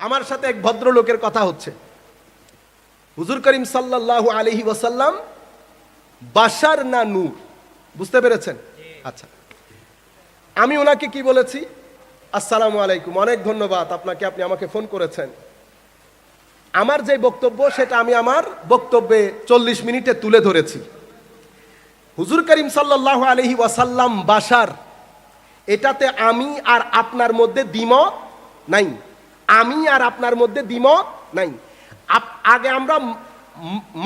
আমার সাথে এক ভদ্রলোকের কথা হচ্ছে। হুজুর করিম সাল্লাল্লাহু আলহি ওয়াসাল্লাম বাসার না নূর? বুঝতে পেরেছেন? আচ্ছা। আমি ওনাকে কি বলেছি? আসসালামু আলাইকুম অনেক ধন্যবাদ আপনাকে আপনি আমাকে ফোন করেছেন। আমার যে বক্তব্য সেটা আমি আমার বক্তব্যে চল্লিশ মিনিটে তুলে ধরেছি। হুজুর করিম সাল্লাহ আলহি ওয়াসাল্লাম বাসার এটাতে আমি আর আপনার মধ্যে দ্বিমত নাই। আমি আর আপনার মধ্যে দ্বিমত নাই। আগে আমরা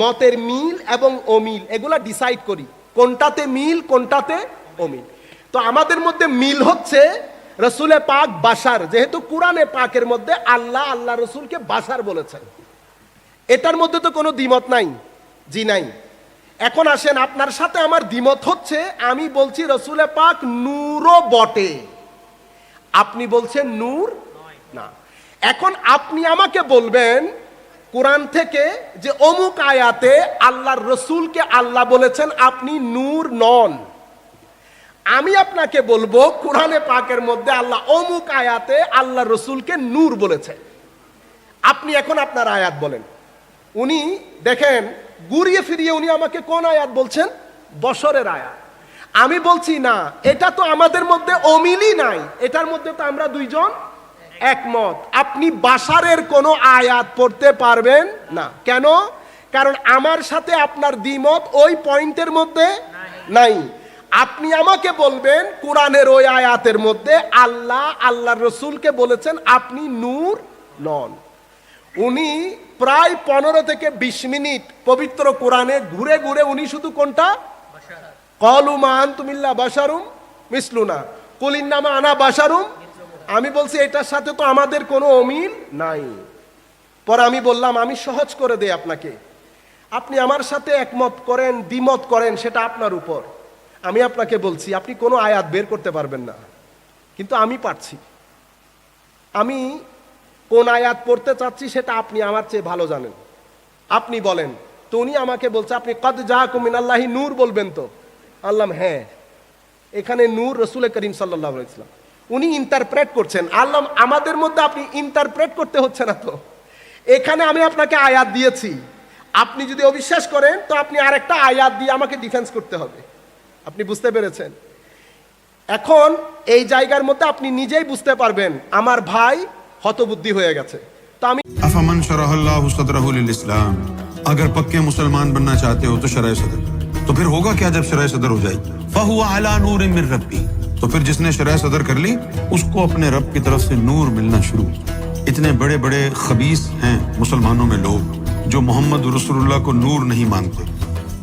মতের মিল এবং অমিল এগুলা ডিসাইড করি। কোনটাতে মিল, কোনটাতে অমিল। তো আমাদের মধ্যে মিল হচ্ছে রসুলে পাক বাসার যেহেতু কোরআনে পাকের মধ্যে আল্লাহ আল্লাহ রসুলকে বাসার বলেছেন। এটার মধ্যে তো কোনো দ্বিমত নাই, জি নাই। এখন আসেন, আপনার সাথে আমার দ্বিমত হচ্ছে, আমি বলছি রসুলে পাক নূরও বটে। আপনি বলছেন নূর? না। এখন আপনি আমাকে বলবেন, কোরআন থেকে যে অমুক আয়াতে আল্লাহর রসুলকে আল্লাহ বলেছেন, আপনি নূর নন। আমি আপনাকে বলব, কোরআনে পাকের মধ্যে আল্লাহ অমুক আয়াতে আল্লাহ রসুলকে নূর বলেছেন। আপনি এখন আপনার আয়াত বলেন। উনি দেখেন, ঘুরিয়ে ফিরিয়ে উনি আমাকে কোন আয়াত বলছেন? বছরের আয়াত। আমি বলছি, না, এটা তো আমাদের মধ্যে অমিলই নাই। এটার মধ্যে তো আমরা দুইজন একমত। আপনি বাসারের কোনো আয়াত পড়তে পারবেন না। কেন? কারণ আমার সাথে আপনার দ্বিমত ওই পয়েন্টের মধ্যে নাই। আপনি আমাকে বলবেন কোরআনের ওই আয়াতের মধ্যে আল্লাহ আল্লাহর রসুলকে বলেছেন আপনি নূর নন। উনি প্রায় পনেরো থেকে বিশ মিনিট পবিত্র কোরআনে ঘুরে ঘুরে উনি শুধু কোনটা? কলু মান তুমিল্লা বাসারুম মিসলুনা। কুলিন নামা আনা বাসারুম আমি বলছি, এটার সাথে তো আমাদের কোনো অমিল নাই। পরে আমি বললাম, আমি সহজ করে দেই আপনাকে। আপনি আমার সাথে একমত করেন, দ্বিমত করেন, সেটা আপনার উপর। আমি আপনাকে বলছি, আপনি কোনো আয়াত বের করতে পারবেন না। কিন্তু আমি পারছি। আমি কোন আয়াত পড়তে চাচ্ছি, সেটা আপনি আমার চেয়ে ভালো জানেন। আপনি বলেন, তো উনি আমাকে বলছে, আপনি কদ যা কুমিন আল্লাহি নূর বলবেন তো? আল্লাহ হ্যাঁ। এখানে নূর রসুল করিম সাল্লাহ ইসলাম উনি ইন্টারপ্রেট করছেন আল্লাহ আমাদের মধ্যে আপনি ইন্টারপ্রেট করতে হচ্ছে না তো এখানে আমি আপনাকে আয়াত দিয়েছি আপনি যদি অবিশ্বাস করেন তো আপনি আরেকটা আয়াত দিয়ে আমাকে ডিফেন্স করতে হবে আপনি বুঝতে পেরেছেন এখন এই জায়গার মধ্যে আপনি নিজেই বুঝতে পারবেন আমার ভাই হতবুদ্ধি হয়ে গেছে তো আমি अफमन शरह सदरह इस्लाम अगर पक्के मुसलमान बनना चाहते हो तो शरह सदर तो फिर होगा क्या जब शरह सदर हो जाएगी फहुआ अला नूर मिन रब्बी تو پھر جس نے شرح صدر کر لی، اس کو اپنے رب کی طرف سے نور ملنا شروع۔ اتنے بڑے بڑے خبیص ہیں مسلمانوں میں لوگ جو محمد رسول اللہ کو نور نہیں مانتے۔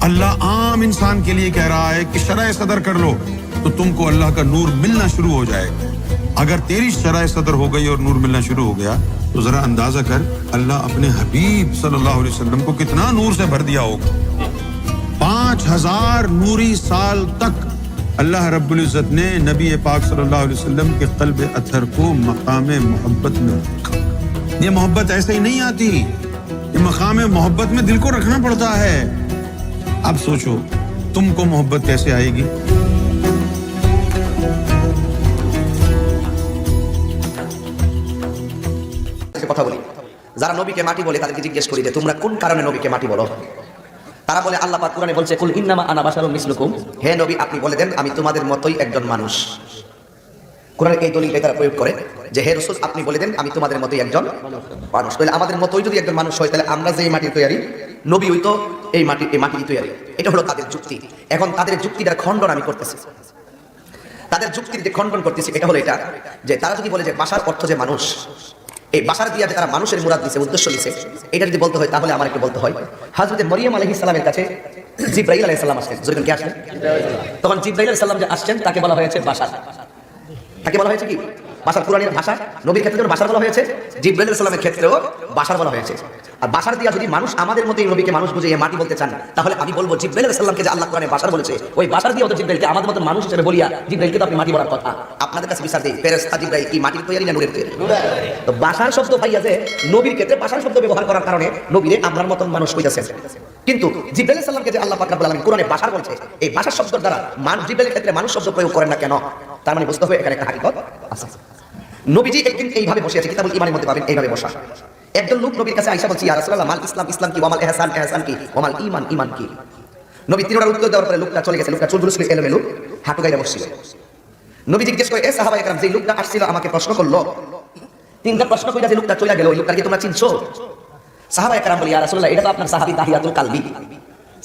اللہ عام انسان کے لیے کہہ رہا ہے کہ شرح صدر کر لو، تو تم کو اللہ کا نور ملنا شروع ہو جائے گا۔ اگر تیری شرح صدر ہو گئی اور نور ملنا شروع ہو گیا، تو ذرا اندازہ کر، اللہ اپنے حبیب صلی اللہ علیہ وسلم کو کتنا نور سے بھر دیا ہوگا۔ پانچ ہزار نوری سال تک اللہ رب العزت نے نبی پاک صلی اللہ علیہ وسلم کے قلب اتھر کو مقام محبت میں رکھا۔ یہ محبت ایسے ہی نہیں آتی، یہ مقام محبت میں دل کو رکھنا پڑتا ہے۔ اب سوچو، تم کو محبت کیسے آئے گی؟ কথা বলি যারা নবীকে মাটি বলে তাদেরকে জিজ্ঞেস করি تمہارا کن কোন কারণে کے মাটি بولو؟ তারা বলে, আল্লাহ পাক কোরআনে বলছে, কুল ইন্নামা আনা বাশারুম মিসলুকুম। হে নবী, আপনি বলে দেন, আমি তোমাদের মতোই একজন মানুষ। কোরআনের এই দলিলটা তারা প্রয়োগ করে যে, হে রসুল, আপনি বলে দেন, আমি তোমাদের মতোই একজন মানুষ। তাহলে আমাদের মতোই যদি একজন মানুষ হয়, তাহলে আমরা যে মাটির তৈরি নবী হইতো এই মাটি, এই মাটির তৈরি এটা হলো তাদের যুক্তি। এখন তাদের যুক্তিটার খণ্ডন আমি করতেছি। তাদের যুক্তির যে খণ্ডন করতেছি, এটা হলো এটা যে, তারা যদি বলে যে, বাসার অর্থ যে মানুষ এই বাসার দিয়া তারা মানুষের মুরাদ দিছে, উদ্দেশ্য দিছে। এটা যদি বলতে হয়, তাহলে আমার একটু বলতে হয়। হাজরতে মরিয়াম আলহি ইসলামের কাছে জিব্রাহিল আলহ ইসলাম আসলেন যদি কে আসলেন তখন জিব্রাহিল সালাম যে আসছেন, তাকে বলা হয়েছে বাসার। তাকে বলা হয়েছে কি? বাসার কোরআনের ভাষা, নবীর ক্ষেত্রে যেমন বাসার বলা হয়েছে, জিব্রাইল সালামের ক্ষেত্রেও বাসার বলা হয়েছে। আর বাসার দিয়া যদি মানুষ আমাদের মতো এই নবীকে মানুষ বুঝে মাটি বলতে চান, তাহলে আমি বলব জিব্রাইল সালামকে যে আল্লাহ কোরআনে বাসার বলেছে, ওই বাসার দিয়ে তো জিব্রাইলকে আমাদের মতো মানুষ হিসেবে বলিয়া, জিব্রাইলকে তো আপনি মাটি বলার কথা। আপনাদের কাছে বিচার দেই, ফেরেশতা জিব্রাইল কি মাটির তৈরি না নূরের তৈরি? তো বাসার শব্দ ভাইয়া যে, নবীর ক্ষেত্রে বাসার শব্দ ব্যবহার করার কারণে নবীরে আমরার মতন মানুষ কইতাছেন। কিন্তু জিব্রাইল সাল্লামকে যে আল্লাহ পাক রব্বুল আলামিন কোরআনে বাসার বলছে, এই বাসার শব্দের দ্বারা মান জিব্রাইলের ক্ষেত্রে মানুষ শব্দ প্রয়োগ করেন না কেন? তার মানে বুঝতে হবে এখানে একটা হাকিকত আছে। নবীজি একদিন এইভাবে বসে আছে, কিতাবুল ইমানের মধ্যে পাবেন, এইভাবে বসা। একজন লোক নবীর কাছে আইসা বলছি, ইয়া রাসূলুল্লাহ, মাল ইসলাম ইসলাম কি? ওয়ামাল ইহসান ইহসান কি? ওয়ামাল ঈমান ঈমান কি? নবী তিনটার উত্তর দেওয়ার পরে লোকটা চলে গেছে, লোকটা চুলগুলো ছিল এলোমেলো হাঁটু গাইরা বসছিল। নবী জিজ্ঞেস করে, এ সাহাবা একরাম যে লোকটা আসছিল আমাকে প্রশ্ন করল, তিনটা প্রশ্ন কইরা যে লোকটা চলে গেল, ওই লোকটাকে তোমরা চিনছো? সাহাবা একরাম বলি, ইয়া রাসূলুল্লাহ, এটা তো আপনার সাহাবী দাহিয়াতুল কালবি।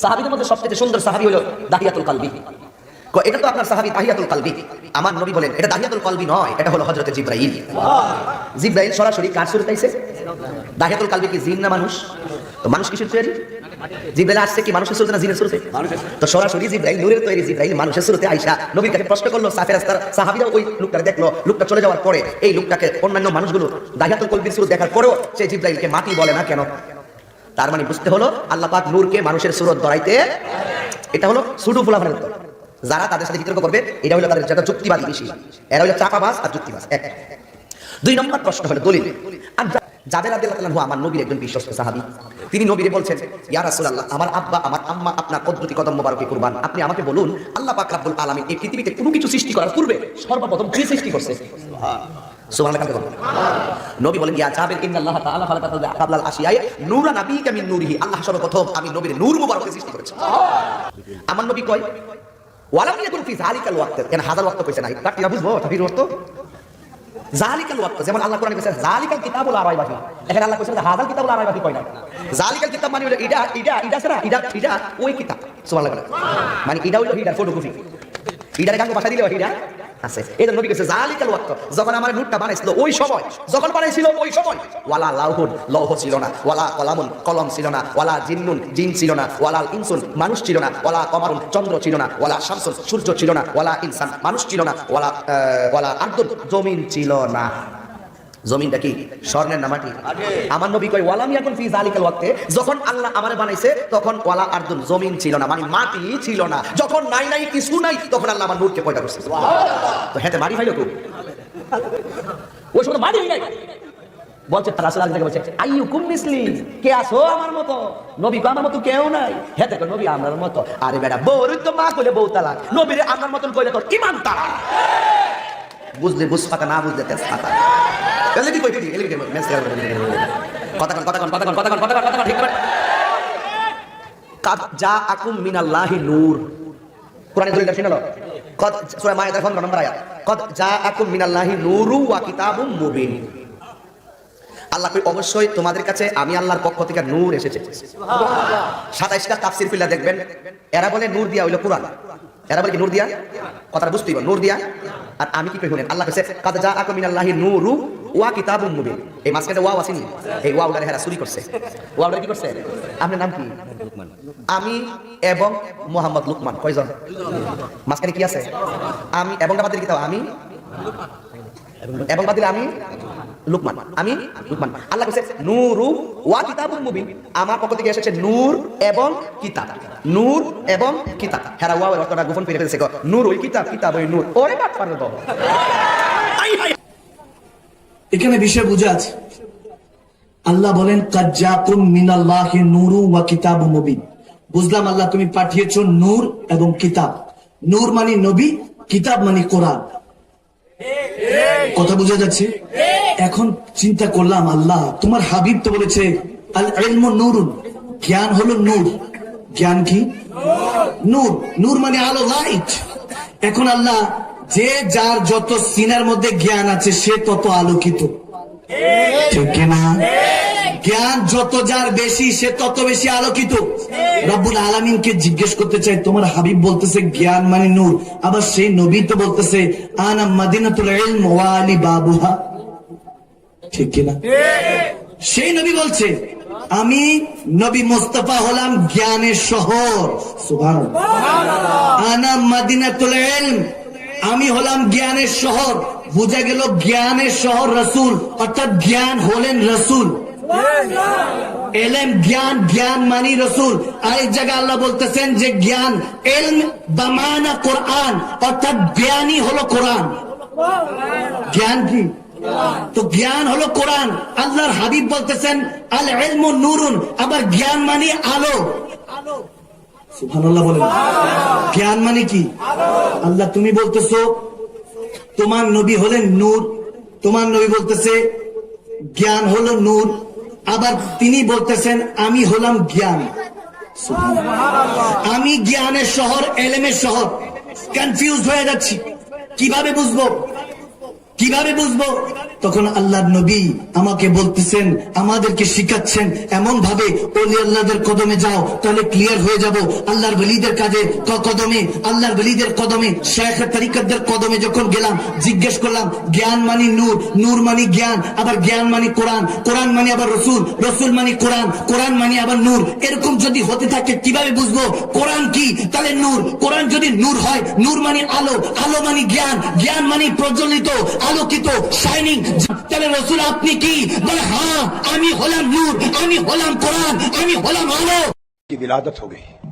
সাহাবীদের মধ্যে সবচেয়ে সুন্দর সাহাবী হলো দাহিয়াতুল কালবি। এটা তো আপনার সাহাবী দাহিয়াতুল কালবি। আমার নবী বলেন, এটা দাহিয়াতুল কালবি নয়, এটা হলো হযরতে জিব্রাইল। জিব্রাইল সরাসরি কার শুরুতে আইছে দাহিয়াতুল কালবি কি জিন না মানুষ? তো মানুষ তৈরি? জিব্রাইল আসছে কি মানুষের শুরুতে না জিনের শুরুতে তো সরাসরি জিব্রাইল, নূরের তৈরি জিব্রাইল মানুষের শুরুতে আইসা নবীর কাছে প্রশ্ন করল, সাফের রাস্তার সাহাবীরা ওই দেখল, লোকটা চলে যাওয়ার পরে এই লোকটাকে অন্যান্য মানুষগুলো দাহিয়াতুল কলবির শুরু দেখার পরেও সে জিব্রাইলকে মাটি বলে না কেন? তার মানে বুঝতে হলো, আল্লাহ পাক নূরকে মানুষের সুরত ধরাইতে, এটা হলো সুডু ফুলাফানের উত্তর যারা তাদের সাথে বিতর্ক করবে এটা হলো তাদের যেটা যুক্তিবাদী বেশি। এরা হলো চাপাবাজ আর যুক্তিবাজ। এক। দুই নম্বর প্রশ্ন হলো দলিল। আর যা- জাবের রাদিয়াল্লাহু তাআলা আমার নবীর একজন বিশ্বস্ত সাহাবী। তিনি নবীরে বলছেন, ইয়া রাসূলুল্লাহ, আমার আব্বা, আমার আম্মা, আপনার কদ্দুতি কদম মোবারকে কুরবান। আপনি আমাকে বলুন, আল্লাহ পাক রাব্বুল আলামিন এই পৃথিবীতে কোনো কিছু সৃষ্টি করার পূর্বে সর্বপ্রথম কি আল্লাহ সৃষ্টি করেছি। আমার নবী কয় ওয়ালাম ইয়াকুন ফি যালিকাল ওয়াক্ত। কেন হাজার ওয়াক্ত কইছে নাই কাটিয়া বুঝব? তাফির অর্থ জালিকাল ওয়াক্ত, যেমন আল্লাহ কোরআনে কইছে জালিকাল কিতাবুল আরাই বাকি এখানে আল্লাহ কইছে হাজার কিতাবুল আরাই বাকি কই না? জালিকাল কিতাব মানে ইডা ইডা এটা ছাড়া ইডা এটা ওই কিতাব। সুবহানাল্লাহ মানে ইডা হলো হিডার ফটোকপি ইডারে কাঙ্গো ভাষা দিলে হিডা। আছে। এই জন্য জালিকাল ওয়াক্ত আমার নুটটা বানাইছিল, ওই সময়, যখন বানাইছিল ওই সময়, ওয়ালা লাউহুন, লৌহ ছিল না, ওয়ালা কলামুন, কলম ছিল না, ওয়ালা জিন্নুন, জিন ছিল না, ওয়ালা ইনসুন, মানুষ ছিল না, ওয়ালা কমারুন, চন্দ্র ছিল না, ওয়ালা শামসুন, সূর্য ছিল না, ওয়ালা ইনসান, মানুষ ছিল না, ওয়ালা ওয়ালা আর্দুন, জমিন ছিল না। জমিনটা কি? স্বর্ণের না মাটি আমার নবী কয় ওয়ালাম ইয়াকুন ফি জালিকাল ওয়াক্তে। যখন আল্লাহ আমারে বানাইছে তখন ওয়ালা আরদুন জমিন ছিল না মানে মাটি ছিল না। যখন নাই নাই কিছু নাই তখন আল্লাহ আমার নূরকে পয়দা করছে। তো হেতে মাটি ফাইলো খুব ওই সময় মাটি নাই। বলছে রাসূল আল্লাহ বলছে আইয়ুকুম মিসলি কে আসো আমার মতো? নবী কো আমার মতো কেউ নাই। হেতে কো নবী আমার মতো। আরে বেটা বউর তো মা কইলে বউ তালাক নবীর আমার মতন কইলে তোর ইমান তালাক। বুঝলে বুঝ পাতা, না বুঝলে তেজ পাতা। এলে কি কইতে মেস কথা কন, কথা কথা কথা কথা কথা ঠিক করে। কাদ জা আকুম মিনাল্লাহি নূর। কোরআনে দলিলটা শুনালো কদ, সূরা মায়েদার 15 নম্বর আয়াত। কদ জা আকুম মিনাল্লাহি নূরু ওয়া কিতাবুম মুবিন। আল্লাহ অবশ্যই তোমাদের কাছে আমি আল্লাহর পক্ষ থেকে নূর এসেছে। সাতাইশটা তাফসির ফিল্লা দেখবেন, এরা বলে নূর দিয়া হইল কোরআন। এরা বলে নূর দিয়া? কথাটা বুঝতেই নূর দিয়া? আর আমি কি কই হলেন আল্লাহ কইছে কাদ জা আকুম মিনাল্লাহি নূরু ওয়া কিতাবুম মুবিন। এই মাঝখানে ওয়াও আসেনি এই ওয়াওটারে হেরা চুরি করছে। ওয়াওটা কি করছে? আপনার নাম কি? আমি এবং মোহাম্মদ লুকমান। কয়জন? মাঝখানে কি আছে? আমি এবং বাতিল কিতাব, আমি এবং বাদ আমি লুকমান, আমি লুকমান। আল্লাহ কাছে নূরু ওয়া কিতাবুল মুবিন। আমার পক্ষ থেকে এসেছে নূর এবং কিতাব। নূর এবং কিতাব। হেরা ওয়া অর্থটা গোপন ফেলছে গো। নূর ওই কিতাব কিতাব ওই নূর। ওরে বাট পারে তো। এখানে বিষয় বুঝা আছে। আল্লাহ বলেন কাজ্জাকুম মিনাল্লাহি নূরু ওয়া কিতাবুম মুবিন। বুঝলাম আল্লাহ, তুমি পাঠিয়েছো নূর এবং কিতাব। নূর মানে নবী, কিতাব মানে কোরআন। কথা বোঝা যাচ্ছে? এখন চিন্তা করলাম, আল্লাহ, তোমার হাবিব তো বলেছে জ্ঞান হলো নূর। জ্ঞান কি? নূর। নূর মানে আলো, লাইট। এখন আল্লাহ, যে যার যত সিনার মধ্যে জ্ঞান আছে, সে তত আলোকিত। ঠিক কিনা জ্ঞান যত যার বেশি, সে তত বেশি আলোকিত। রব্বুল আলমিনকে জিজ্ঞেস করতে চাই, তোমার হাবিব বলতেছে জ্ঞান মানে নূর। আবার সেই নবী তো বলতেছে, আনা মাদিনাতুল ইলম ওয়া আলী বাবুহা। ঠিক কিনা? সেই নবী বলছে, আমি নবী মোস্তফা হলাম জ্ঞানের শহর। সুবহানাল্লাহ। আনা মাদিনাতুল ইলম। আমি হলাম জ্ঞানের শহর। বোঝা গেল জ্ঞানের শহর রসুল, অর্থাৎ জ্ঞান হলেন রসুল। এলেম, জ্ঞান জ্ঞান মানি রসুল। আরেক জায়গায় আল্লাহ বলতেছেন যে জ্ঞান এলম বামানা কোরআন, অর্থাৎ জ্ঞানই হলো কোরআন। জ্ঞান কি? তো জ্ঞান হলো কোরআন। আল্লাহর হাবিব বলতেছেন, আল এলম নুরুন আবার জ্ঞান মানে আলো। সুবহানাল্লাহ বলেন। জ্ঞান মানে কি? আল্লাহ তুমি বলতেছো, তোমার নবী হলেন নূর তোমার নবী বলতেছে, জ্ঞান হলো নূর আবার তিনি বলতেছেন, আমি হলাম জ্ঞান আমি জ্ঞানের শহর, এলেমের শহর। কনফিউজ হয়ে যাচ্ছি। কীভাবে বুঝব? কীভাবে বুঝব? তখন আল্লাহর নবী আমাকে বলতেছেন, আমাদেরকে শিখাচ্ছেন এমন ভাবে ওলি আল্লাহদের কদমে যাও, তাহলে ক্লিয়ার হয়ে যাব। আল্লাহর বলিদের কাজে কদমে, আল্লাহর বলিদের কদমে, শেখ তরিকতদের কদমে যখন গেলাম, জিজ্ঞেস করলাম, জ্ঞান মানি নূর নূর মানি জ্ঞান, আবার জ্ঞান মানি কোরআন কোরআন মানি আবার রসুল রসুল মানি কোরআন কোরআন মানি আবার নূর। এরকম যদি হতে থাকে, কীভাবে বুঝব কোরআন কি? তাহলে নূর, কোরআন যদি নূর হয়, নূর মানি আলো আলো মানি জ্ঞান জ্ঞান মানি প্রজ্বলিত, আলোকিত শাইনিং তাহলে রসুল، আপনি کی بل ہاں آمی হলাম نور آمی হলাম قرآن آمی হলাম আলো। کی ولادت ہو گئی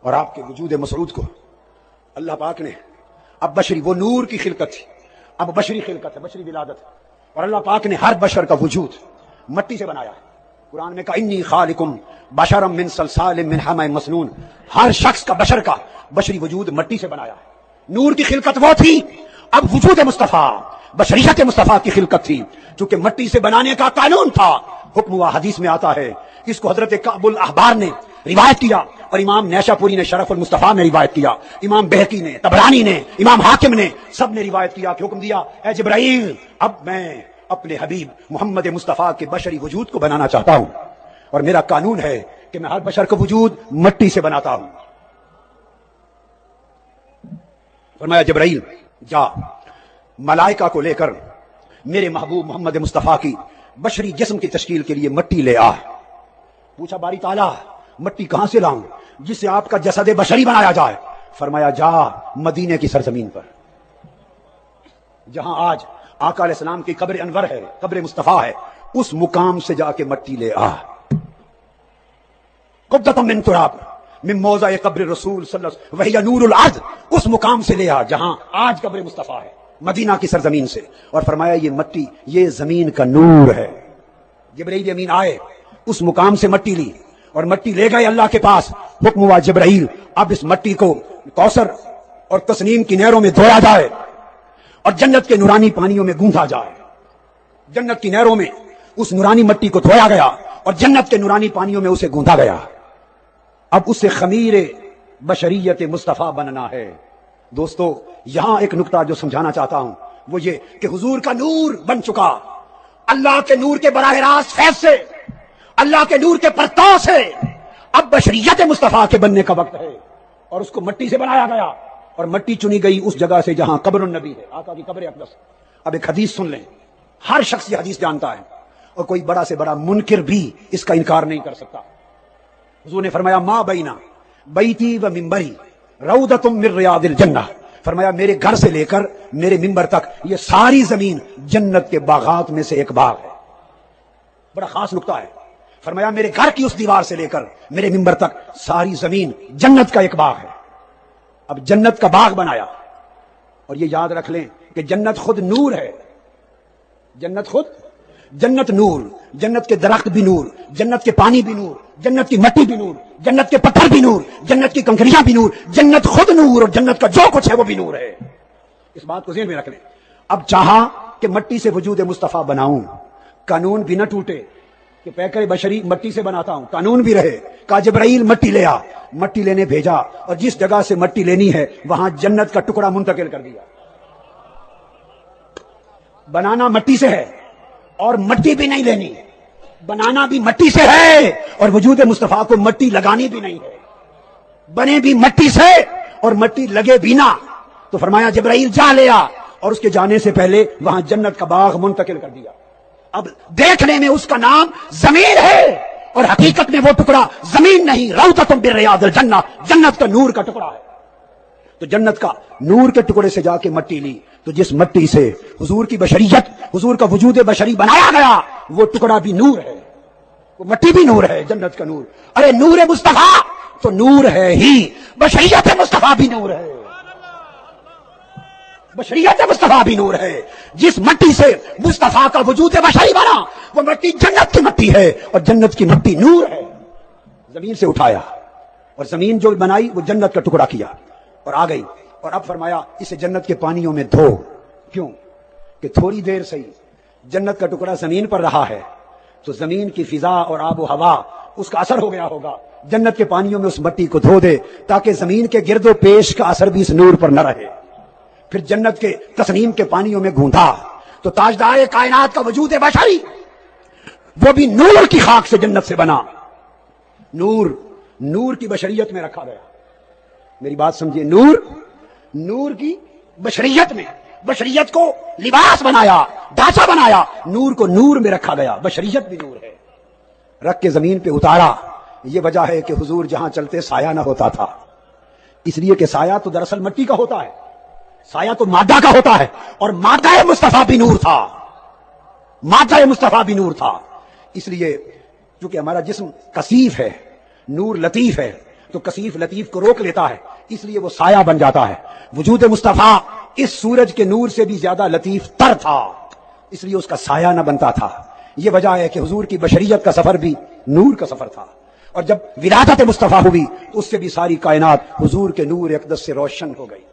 اور آپ کے وجود مسعود کو اللہ پاک نے اب بشری، وہ نور کی خلقت تھی۔ اب بشری خلقت ہے، بشری ولادت ہے۔ اور اللہ پاک نے ہر بشر کا وجود مٹی سے بنایا ہے۔ قرآن میں کہا، انی خالکم بشرم من سلسال من حمی مسنون۔ ہر شخص کا، بشر کا بشری وجود مٹی سے بنایا ہے۔ نور کی خلقت وہ تھی، اب وجود مصطفیٰ۔ بشریت مصطفیٰ کی خلقت تھی، چونکہ مٹی سے بنانے کا قانون تھا۔ حکم و حدیث میں آتا ہے اس کو حضرت کعب الاحبار نے روایت کیا اور امام نیشا پوری نے شرف المصطفیٰ نے روایت کیا، امام بہتی نے تبرانی نے، امام حاکم نے سب نے روایت کیا کہ حکم دیا، اے جبرائیل، اب میں اپنے حبیب محمد مصطفیٰ کے بشری وجود کو بنانا چاہتا ہوں اور میرا قانون ہے کہ میں ہر بشر کا وجود مٹی سے بناتا ہوں۔ فرمایا، جبرائیل، جا۔ ملائکہ کو لے کر میرے محبوب محمد مصطفیٰ کی بشری جسم کی تشکیل کے لیے مٹی لے آ۔ پوچھا باری تالا مٹی کہاں سے لاؤں؟ جسے آپ کا جسد بشری بنایا جائے۔ فرمایا، جا مدینے کی سرزمین پر۔ جہاں آج آقا علیہ السلام کی قبر انور ہے، قبر مصطفیٰ ہے، اس مقام سے جا کے مٹی لے آ۔ من تراب، من موزہ قبر رسول صلی اللہ علیہ وسلم وحی نور العز اس مقام سے لے آ، جہاں آج قبر مصطفیٰ ہے۔ مدینہ کی سرزمین سے۔ اور فرمایا، یہ مٹی، یہ زمین کا نور ہے۔ جبرائیل امین آئے، اس مقام سے مٹی لی اور مٹی لے گئے اللہ کے پاس۔ حکم ہوا، جبرائیل، اب اس مٹی کو کوثر اور تسنیم کی نہروں میں دھویا جائے اور جنت کے نورانی پانیوں میں گوندا جائے۔ جنت کی نہروں میں اس نورانی مٹی کو دھویا گیا اور جنت کے نورانی پانیوں میں اسے گوندا گیا۔ اب اسے خمیر بشریت مصطفیٰ بننا ہے۔ دوستو، یہاں ایک نکتہ جو سمجھانا چاہتا ہوں، وہ یہ کہ حضور کا نور بن چکا۔ اللہ کے نور کے براہ راست فیض سے، اللہ کے نور کے پرتاؤ سے اب بشریت مصطفیٰ کے بننے کا وقت ہے۔ اور اس کو مٹی سے بنایا گیا۔ اور مٹی چنی گئی اس جگہ سے جہاں قبر النبی ہے، آقا کی قبر اقدس۔ اب ایک حدیث سن لیں۔ ہر شخص یہ حدیث جانتا ہے۔ اور کوئی بڑا سے بڑا منکر بھی اس کا انکار نہیں کر سکتا۔ حضور نے فرمایا ماں بینا بیتی و ممبری روضتم من ریاض الجنہ۔ فرمایا، میرے گھر سے لے کر میرے ممبر تک، یہ ساری زمین جنت کے باغات میں سے ایک باغ ہے۔ بڑا خاص نکتہ ہے۔ فرمایا، میرے گھر کی اس دیوار سے لے کر میرے ممبر تک ساری زمین جنت کا ایک باغ ہے۔ اب جنت کا باغ بنایا۔ اور یہ یاد رکھ لیں کہ جنت خود نور ہے۔ جنت خود جنت نور، جنت کے درخت بھی نور، جنت کے پانی بھی نور، جنت کی مٹی بھی نور، جنت کے پتھر بھی نور، جنت کی کنکریاں بھی نور، جنت خود نور اور جنت کا جو کچھ ہے وہ بھی نور ہے۔ اس بات کو ذہن میں رکھ لیں۔ اب چاہا کہ مٹی سے وجود مصطفیٰ بناؤں۔ قانون بھی نہ ٹوٹے کہ پیکر بشری مٹی سے بناتا ہوں۔ قانون بھی رہے۔ کا جبرائیل مٹی لیا مٹی لینے بھیجا۔ اور جس جگہ سے مٹی لینی ہے، وہاں جنت کا ٹکڑا منتقل کر دیا۔ بنانا مٹی سے ہے۔ اور مٹی بھی نہیں لینی بنانا بھی مٹی سے ہے اور وجود مصطفیٰ کو مٹی لگانی بھی نہیں ہے۔ بنے بھی مٹی سے اور مٹی لگے بھی نہ۔ تو فرمایا جبرائیل جا لیا اور اس کے جانے سے پہلے وہاں جنت کا باغ منتقل کر دیا۔ اب دیکھنے میں اس کا نام زمین ہے اور حقیقت میں وہ ٹکڑا زمین نہیں روتتم بالریاض الجنہ۔ جنت کا نور کا ٹکڑا ہے۔ تو جنت کا نور کے ٹکڑے سے جا کے مٹی لی۔ تو جس مٹی سے حضور کی بشریت، حضور کا وجود بشری بنایا گیا، وہ ٹکڑا بھی نور ہے۔ وہ مٹی بھی نور ہے، جنت کا نور۔ ارے نور مصطفیٰ، تو نور ہے ہی۔ بشریت مصطفیٰ بھی نور ہے۔ بشریت مصطفیٰ بھی نور ہے۔ جس مٹی سے مصطفیٰ کا وجود بشری بنا، وہ مٹی جنت کی مٹی ہے اور جنت کی مٹی نور ہے۔ زمین سے اٹھایا اور زمین جو بنائی، وہ جنت کا ٹکڑا کیا۔ اور آ گئی اور اب فرمایا، اسے جنت کے پانیوں میں دھو۔ کیوں؟ کہ تھوڑی دیر سے ہی جنت کا ٹکڑا زمین پر رہا ہے۔ تو زمین کی فضا اور آب و ہوا اس کا اثر ہو گیا ہوگا۔ جنت کے پانیوں میں اس مٹی کو دھو دے تاکہ زمین کے گرد و پیش کا اثر بھی اس نور پر نہ رہے۔ پھر جنت کے تسنیم کے پانیوں میں گوندا۔ تو تاجدار کائنات کا وجود بشری، وہ بھی نور کی خاک سے جنت سے بنا۔ نور نور کی بشریت میں رکھا گیا۔ میری بات سمجھیے، نور نور کی بشریت میں، بشریت کو لباس بنایا، ڈھانچہ بنایا، نور کو نور میں رکھا گیا، بشریت بھی نور ہے۔ رکھ کے زمین پہ اتارا، یہ وجہ ہے کہ حضور جہاں چلتے سایہ نہ ہوتا تھا۔ اس لیے کہ سایہ تو دراصل مٹی کا ہوتا ہے، سایہ تو مادہ کا ہوتا ہے، اور مادہ مصطفیٰ بھی نور تھا۔ مادہ مصطفیٰ بھی نور تھا۔ اس لیے چونکہ ہمارا جسم کثیف ہے، نور لطیف ہے تو کثیف لطیف کو روک لیتا ہے، اس لیے وہ سایہ بن جاتا ہے۔ وجود مصطفیٰ اس سورج کے نور سے بھی زیادہ لطیف تر تھا۔ اس لیے اس کا سایہ نہ بنتا تھا۔ یہ وجہ ہے کہ حضور کی بشریت کا سفر بھی نور کا سفر تھا۔ اور جب ولادت مصطفیٰ ہوئی، تو اس سے بھی ساری کائنات حضور کے نور اقدس سے روشن ہو گئی۔